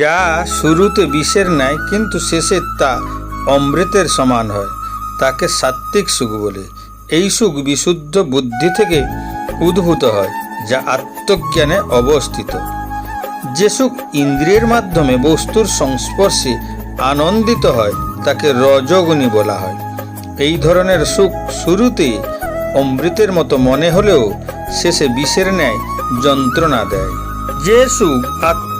যা শুরুতে বিষের ন্যায়, কিন্তু শেষে তা অমৃতের সমান হয়। তাকে সাত্ত্বিক সুখ বলে। এই সুখ বিশুদ্ধ বুদ্ধি থেকে উদ্ভূত হয়, যা আত্মজ্ঞানে অবস্থিত। যে সুখ ইন্দ্রিয়ের মাধ্যমে বস্তুর সংস্পর্শে আনন্দিত হয়, তাকে রজগুণী বলা হয়। এই ধরনের সুখ শুরুতে অমৃতের মতো মনে হলেও শেষে বিষের ন্যায় যন্ত্রণা দেয়। যে সুখ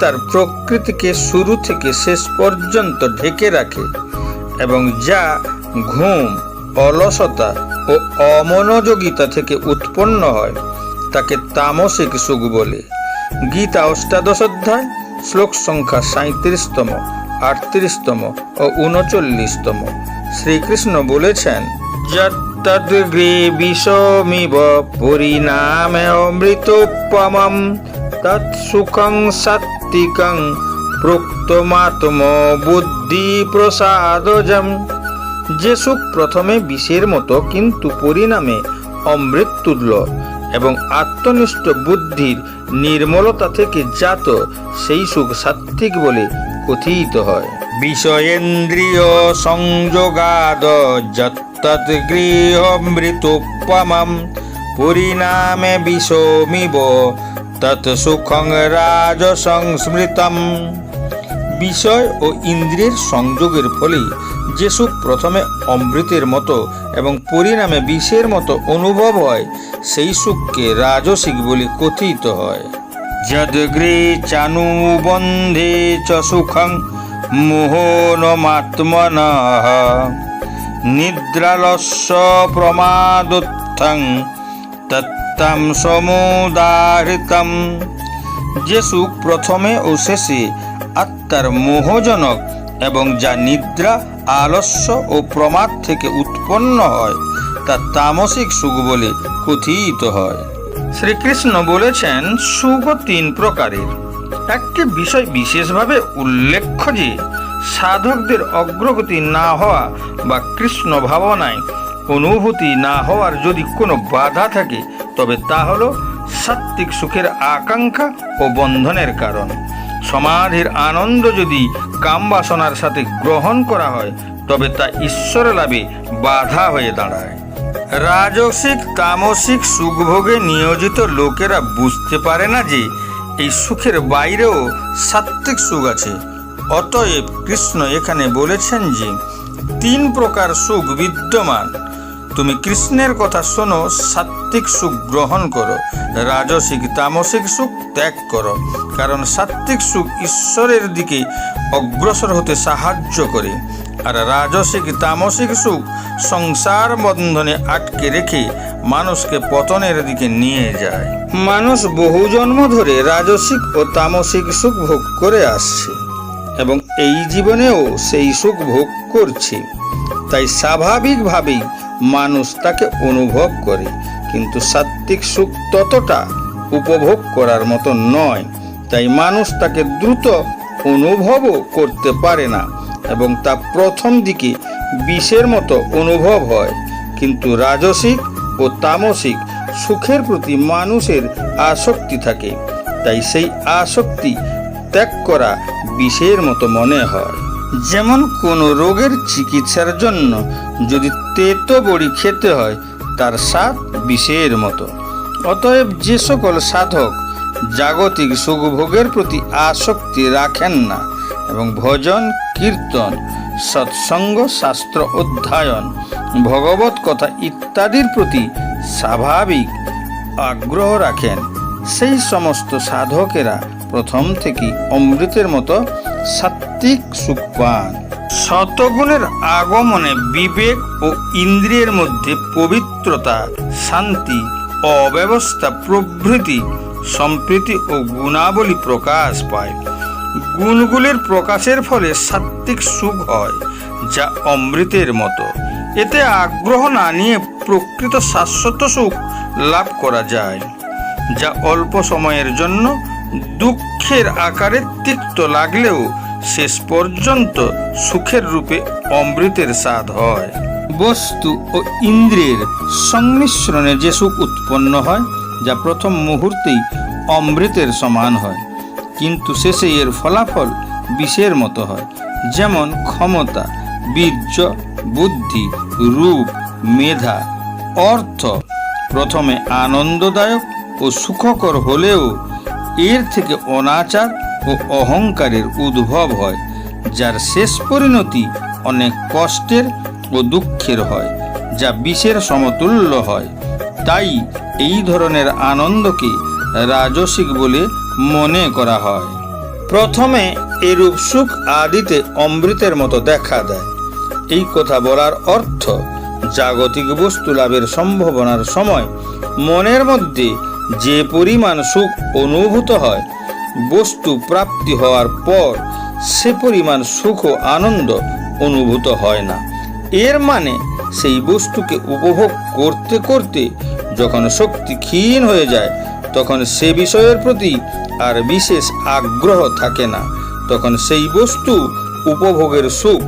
আত্মার প্রকৃতিকে শুরু থেকে শেষ পর্যন্ত ঢেকে রাখে এবং যা ঘুম, অলসতা ও অমনোযোগিতা থেকে উৎপন্ন হয়, তাকে তামসিক সুখ বলে। গীতা অষ্টাদশ অধ্যায়, শ্লোক সংখ্যা সাঁত্রিশতম আটত্রিশতম ও উনচল্লিশতম। শ্রীকৃষ্ণ বলেছেন যদ্গৃহে বিষমিব পরিণামে অমৃতোপমম, তৎসুখং সাত্বিকং প্রোক্তমাত্ম বুদ্ধি প্রসাদজম যে সুখ প্রথমে বিষের মতো কিন্তু পরিণামে অমৃত তুল্য এবং আত্মনিষ্ঠ বুদ্ধির নির্মলতা থেকে জাত সেই সুখ সাত্ত্বিক বলে কথিত হয়। বিষয়েন্দ্রিয় সংযোগাদ যত্তৎ পরিণামে বিষমিব তৎ সুখং রাজসংস্মৃতম বিষয় ও ইন্দ্রিয়ের সংযোগের ফলে যে সুখ প্রথমে অমৃতের মতো এবং পরিণামে বিষের মতো অনুভব হয় সেই সুখকে রাজসিক বলে কথিত হয়। যদ্গ্রে চানুবন্ধে চ সুখং মোহনমাত্মন নিদ্রালস্য প্রমাদোত্থং তত্তম সমুদাহৃতম। যে সুখ প্রথমে ও শেষে আত্মার মোহজনক এবং যা নিদ্রা, আলস্য ও প্রমাদ থেকে উৎপন্ন হয়, তা তামসিক সুখ বলে কথিত হয়। শ্রীকৃষ্ণ বলেছেন, সুখ তিন প্রকারের। একটি বিষয় বিশেষভাবে উল্লেখ্য যে, সাধকদের অগ্রগতি না হওয়া বা কৃষ্ণ ভাবনায় অনুভূতি না হওয়ার যদি কোনো বাধা থাকে তবে তা হলো সাত্ত্বিক সুখের আকাঙ্ক্ষা ও বন্ধনের কারণ। সমাধির আনন্দ যদি কামবাসনার সাথে গ্রহণ করা হয়, তবে তা ঈশ্বর লাভে বাধা হয়ে দাঁড়ায়। রাজসিক, তামসিক, সুখভোগে নিয়োজিত লোকেরা বুঝতে পারে না যে এই সুখের বাইরেও সাত্ত্বিক সুখ আছে। অতএব কৃষ্ণ এখানে বলেছেন যে, তিন প্রকার সুখ বিদ্যমান। তুমি কৃষ্ণের কথা শোনো, সাত্ত্বিক সুখ গ্রহণ করো, রাজসিক, তামসিক সুখ ত্যাগ করো, কারণ সাত্ত্বিক সুখ ঈশ্বরের দিকে অগ্রসর হতে সাহায্য করে। আর রাজসিক, তামসিক সুখ সংসার বন্ধনে আটকে রেখে মানুষকে পতনের দিকে নিয়ে যায়। মানুষ বহু জন্ম ধরে রাজসিক ও তামসিক সুখ ভোগ করে আসছে, এবং এই জীবনেও সেই সুখ ভোগ করছে। তাই স্বাভাবিকভাবেই মানুষ তাকে অনুভব করে, কিন্তু সাত্ত্বিক সুখ ততটা উপভোগ করার মতো নয়। তাই মানুষ তাকে দ্রুত অনুভবও করতে পারে না এবং তা প্রথম দিকে বিষের মতো অনুভব হয়। কিন্তু রাজসিক ও তামসিক সুখের প্রতি মানুষের আসক্তি থাকে, তাই সেই আসক্তি ত্যাগ করা বিষের মতো মনে হয়। যেমন কোনো রোগের চিকিৎসার জন্য যদি তেতো বড়ি খেতে হয়, তার স্বাদ বিষের মতো। অতএব যে সকল সাধক জাগতিক সুখভোগের প্রতি আসক্তি রাখেন না এবং ভজন, কীর্তন, সৎসঙ্গ, শাস্ত্র অধ্যয়ন, ভগবত কথা ইত্যাদির প্রতি স্বাভাবিক আগ্রহ রাখেন, সেই সমস্ত সাধকেরা প্রথম থেকেই অমৃতের মতো সাত্ত্বিক সুখ পান শতগুণের আগমনে বিবেক ও ইন্দ্রিয়ের মধ্যে পবিত্রতা, শান্তি, অব্যবস্থা, প্রভৃতি, সম্প্রীতি ও গুণাবলী প্রকাশ পায়। গুণগুলির প্রকাশের ফলে সাত্ত্বিক সুখ হয়, যা অমৃতের মতো। এতে আগ্রহ না নিয়ে প্রকৃত শাশ্বত সুখ লাভ করা যায়, যা অল্প সময়ের জন্য দুঃখের আকারে তিক্ত লাগলেও শেষ পর্যন্ত সুখের রূপে অমৃতের স্বাদ হয়। বস্তু ও ইন্দ্রিয়ের সংমিশ্রণে যে সুখ উৎপন্ন হয়, যা প্রথম মুহূর্তেই অমৃতের সমান হয়, কিন্তু শেষে এর ফলাফল বিষের মতো হয়। যেমন ক্ষমতা, বীর্য, বুদ্ধি, রূপ, মেধা, অর্থ প্রথমে আনন্দদায়ক ও সুখকর হলেও এর থেকে অনাচার ও অহংকারের উদ্ভব হয়, যার শেষ পরিণতি অনেক কষ্টের ও দুঃখের হয়, যা বিষের সমতুল্য হয়। তাই এই ধরনের আনন্দকে রাজসিক বলে মনে করা হয়। প্রথমে এরূপ সুখ আদিতে অমৃতের মতো দেখা দেয়। এই কথা বলার অর্থ, জাগতিক বস্তু লাভের সম্ভাবনার সময় মনের মধ্যে যে পরিমাণ সুখ অনুভূত হয়, বস্তু প্রাপ্তি হওয়ার পর সে পরিমাণ সুখ ও আনন্দ অনুভূত হয় না। এর মানে সেই বস্তুকে উপভোগ করতে করতে যখন শক্তি ক্ষীণ হয়ে যায়, তখন সে বিষয়ের প্রতি আর বিশেষ আগ্রহ থাকে না। তখন সেই বস্তু উপভোগের সুখ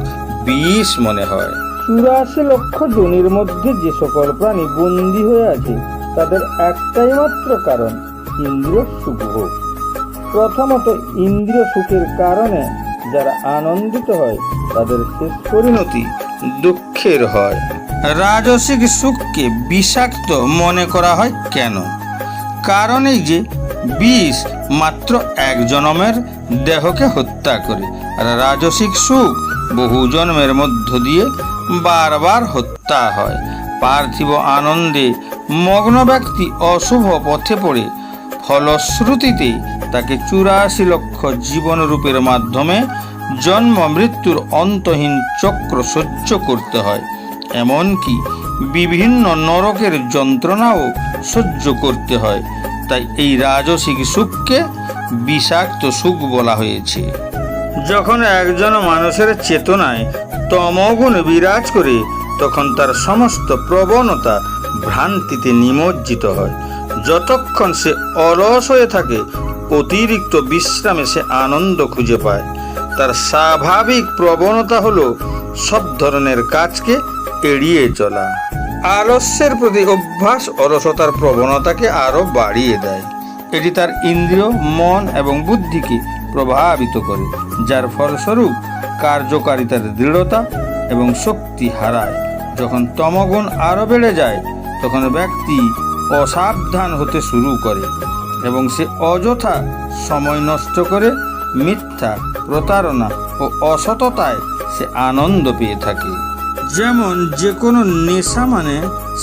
বিষ মনে হয়। চুরাশি লক্ষ জনের মধ্যে যে সকল প্রাণী বন্দী হয়ে আছে তাদের একটাই মাত্র কারণ, ইন্দ্রিয় সুখ প্রথমত ইন্দ্রিয় সুখের কারণে যারা আনন্দিত হয়, তাদের শেষ পরিণতি দুঃখের হয়। রাজসিক সুখকে বিষাক্ত মনে করা হয় কেন? কারণ এই যে, বিষ মাত্র এক জনমের দেহকে হত্যা করে, আর রাজসিক সুখ বহু জন্মের মধ্য দিয়ে বারবার হত্যা হয়। পার্থিব আনন্দে মগ্ন ব্যক্তি অশুভ পথে পড়ে। ফলশ্রুতিতে তাকে চুরাশি লক্ষ জীবনরূপের মাধ্যমে জন্ম মৃত্যুর অন্তহীন চক্র সহ্য করতে হয়। এমনকি বিভিন্ন নরকের যন্ত্রণাও সহ্য করতে হয়। তাই এই রাজসিক সুখকে বিষাক্ত সুখ বলা হয়েছে। যখন একজন মানুষের চেতনায় তমগুণ বিরাজ করে, তখন তার সমস্ত প্রবণতা ভ্রান্তিতে নিমজ্জিত হয়। যতক্ষণ সে অলস হয়ে থাকে, অতিরিক্ত বিশ্রামে সে আনন্দ খুঁজে পায়। তার স্বাভাবিক প্রবণতা হলো সব ধরনের কাজকে এড়িয়ে চলা। আলস্যের প্রতি অভ্যাস অলসতার প্রবণতাকে আরও বাড়িয়ে দেয়। এটি তার ইন্দ্রিয়, মন এবং বুদ্ধিকে প্রভাবিত করে, যার ফলস্বরূপ কার্যকারিতার দৃঢ়তা এবং শক্তি হারায়। যখন তমগুণ আরও বেড়ে যায় তখন ব্যক্তি অসাবধান হতে শুরু করে এবং সে অযথা সময় নষ্ট করে মিথ্যা, প্রতারণা ও অসততায় সে আনন্দ পেয়ে থাকে। যেমন যে কোনো নেশা মানে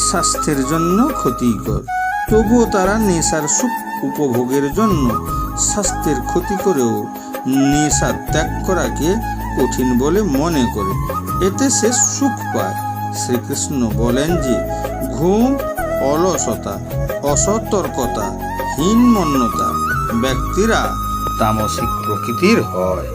স্বাস্থ্যের জন্য ক্ষতিকর, তবুও তারা নেশার সুখ উপভোগের জন্য স্বাস্থ্যের ক্ষতি করেও নেশা ত্যাগ করাকে কঠিন বলে মনে করে। এতে সে সুখ পায়। শ্রীকৃষ্ণ বলেন যে ঘুম অলসতা অসতর্কতা হীনমন্যতা ব্যক্তিরা তামসিক প্রকৃতির হয়।